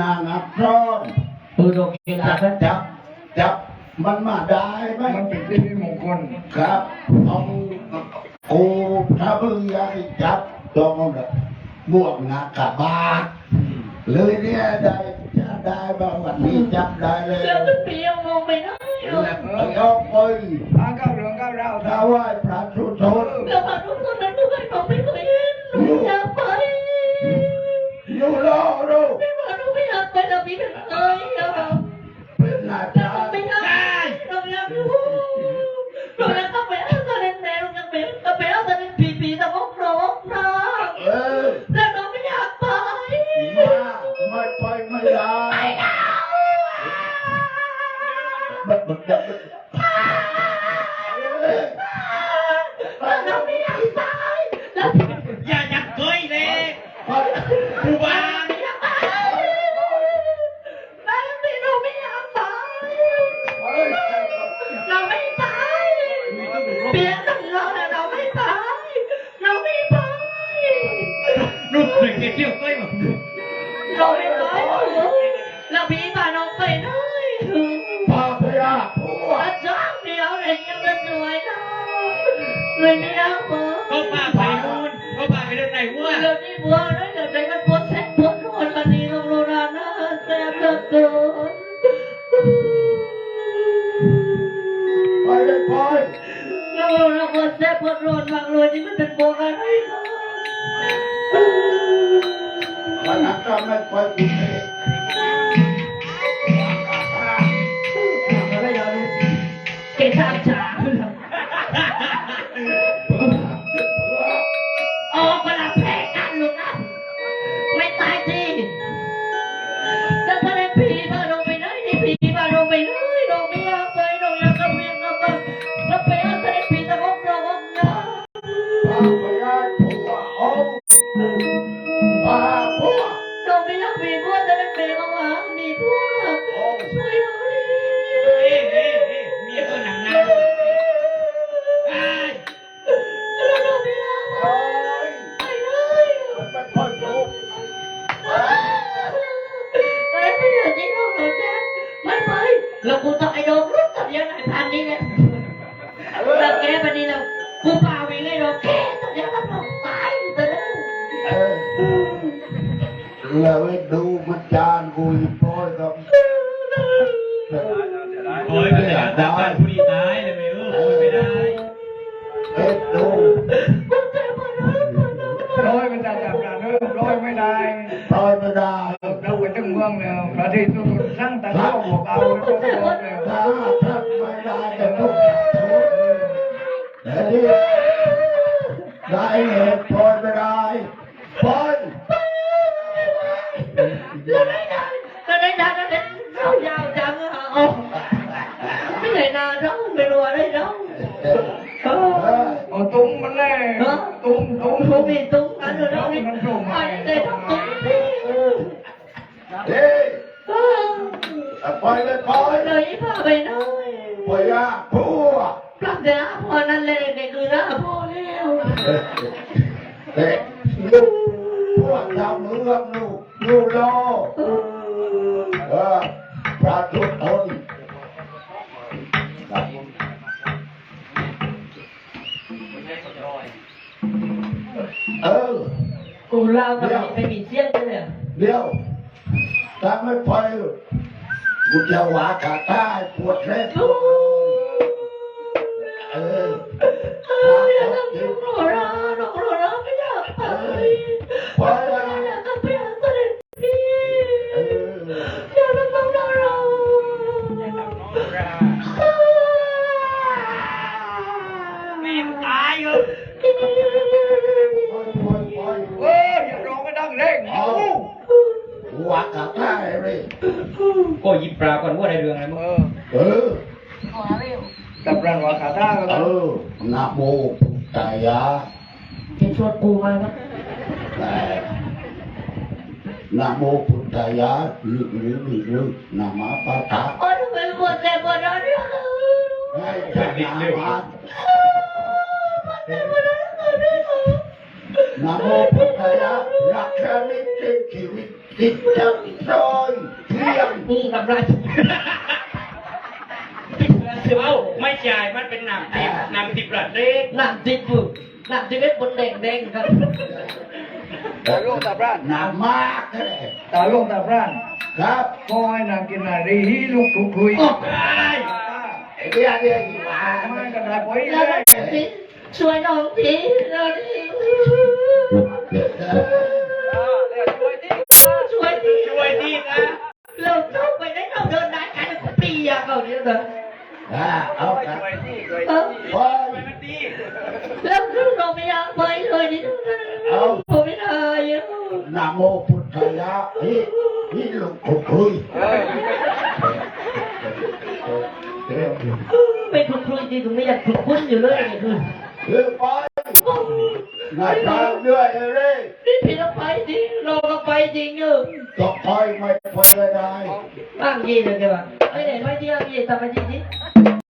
นางอักษรปืนโอเคจัจับบจับจับมันมาได้ไหมมันเป็นสิริมงคลครับเอากูถ้าเพิ่งอยากจับต้องแบบบวกหนักกับบาทเลยเนี่ยได้จะได้บางวันนี้จับได้เลยแล้วมันเปรี้ยวมองไปไหนแล้วก็ไปทางก้าวเรืองก้าวราวถวายพระสุทนเดี๋ยวมาทุกคนนั้นด้วยผมไม่เคยเห็นหนูอยากไปอยู่รอดูไม่มาหนู ไม่อยากไปแล้วพี่เป็นเคยอะเป็นอาแต่จารไม่ย์อยากเราอยากอยู่เราอยากกลับ เลยนี่นะเบอเขาพาไปนู่นเขาพาไปเดินไหนวัวเดี๋ยวนี้บัวนะเดี๋ยวใจมันปวดแสบปวดนวดวันนี้ลงโรงงานนะแสบเหลือเกินไปเล แล้วไอ้ดูมันจานกูอีกป้อยกับโอ้ยไม่ได้ตามบ้านผู้ดีตายเลยไม่เออไม่ได้เอ็ดดูร้อยมันจะจับกระเริ่มร้อยไม่ได้ปล่อยไม่ได้เราไปถึงเมืองแล้วประเทศทุกคนสร้างแต่เราบอกเอาแล้วก็บอกแล้วถ้าทำไม่ได้ก็ทุกข์แต่ที่ แล้วได้ได้แล้วได้ได้แล้วได้เรายาวจังอะโอ้ไม่ไหนนานเราไม่รู้อะไรเราเออเออเอาตุ้มมันเลยตุ้มตุ้มกูมีตุ้งกันอยู่แล้วนี่ไอ้เด็กต้ตุ้งเฮ้ยปล่อยเลยปล่อยเลยพาไปน่อยปล่อยอะผัวปรับเดี๋ยวพอนั่นเลยเด็กคือนะพอแล้วเด็กลูกพวกชาเมืองลูกลูกโลเอ ล่ากับไม่มีเสียงเลยเดี๋ยวถ้าไม่ไปกูจะหวาขาใต้ปวดแรกเอออยากจะอยู่รอรอรอรอไม่อยากไปไปอแล้วยากจะไปหาเสด็จพี่เอออยากจะต้องรอรอแม่ตายเหร หวาขาใต้เลยก็ยิบปลาก่อนว่าได้เรื่องอะไรมั้งเออเออกับรันว่าขาท่าก็เอต้องอนะโมพุทธายะจะชวนกูมาครับแต่นะโมพุทธายะลึกลึกลึกลึกนะมาปะทะโอ้ยทำไมปวดแต่ปวดร้อนเนี่ยให้จะนามาปวดแต่ปวดร้อนเนี่ย นนะโมพุทธายะรักษานิจชีวิตจิตใจซอยเที่ยงมึงทำไรเอ้าไม่จ่ายมันเป็นหนังติบหนังติบระเด็กหนักจิตบุหนักจิตเวทบนแดงแดงครับตาลูกตาพรานหนามากเลยตาลูกตาพรานครับก็ให้นางกินนารีฮีลูกทุกคุยเรียกเรียกอีกว่าไม่กระดาษไว้เลแล้วก็ยสิช่วยน้องที เราทีช่วยทีช่วยดีนะเราเข้าไปได้เราเดินได้กันปีอะเขาเนี่ยนะอ่าเอาครับเออโอ้ยมันดีแล้วเราไม่อยากไปเลยนี่ผมไม่ได้อะนะโมพุทธายะฮิฮิลุกคุยไม่คุยคุยจริงผมไม่อยากคุยคุ้นอยู่เลยนี่คือเฮ้ยไป งานทางด้วยเลยนี่พี่ต้องไปจริงเราต้องไปจริงเออต่อไปไม่ไปไม่ได้บ้างยี่เลยแกว่าไอ้ไหนไม่ที่บ้างยี่ทำไปจริง